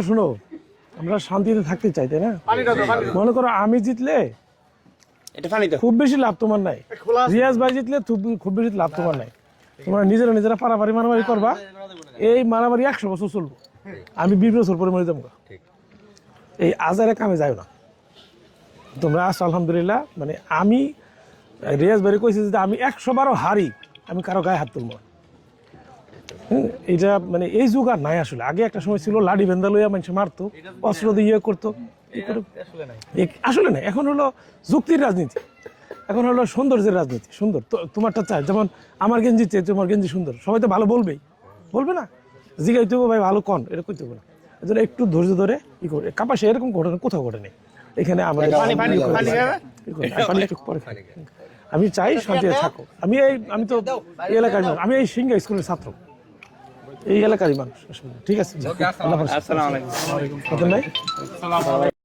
শোনো আমরা শান্তিতে থাকতে চাই তাই না? মনে করো আমি জিতলে এটা ফানি তো খুব বেশি লাভ তোমার নাই। রিয়াজ ভাই জিতলে খুব- বেশি লাভ তোমার নাই। তোমরা নিজেরা নিজেরা পারাপারি মারামারি করবা। এই মারামারি একশো বছর চলবো। আমি বিশ বছর পরে মরে যাব। এই আজারে কামে যাও না। তোমরা আসো আলহামদুলিল্লাহ। মানে আমি রিয়াজ ভাই কইছি যে আমি একশো বারো হারি। আমি কারও গায়ে হাত তুলবো না। এটা মানে এই যুগ আর নাই আসলে। আগে একটা সময় ছিল লাডি বেন্দা লইয়া মানুষ মারতো অস্ত্র দিয়ে ইয়ে করতো। আসলে না এখন হলো যুক্তির রাজনীতি। এখন হলো সৌন্দর্যের রাজনীতি। সুন্দর। তো- তোমারটা চাই। যেমন আমার গেঞ্জি চেয়ে তোমার গেঞ্জি সুন্দর। সবাই তো ভালো বলবেই। বলবে না? জিগাইতে হবে ভাই ভালো কন। এটা করতে হবে না। এই জন্য একটু ধৈর্য ধরে ই করে। কাপাসে এরকম ঘটনা কোথাও ঘটে নেই এখানে আমাদের। আমি চাই শান্তিতে থাকো আমি এই আমি তো এই এলাকার আমি এই সিংহা স্কুলের ছাত্র। এই এলাকারই মানুষ আসলে। ঠিক আছে? আল্লাহ আসসালামু আলাইকুম।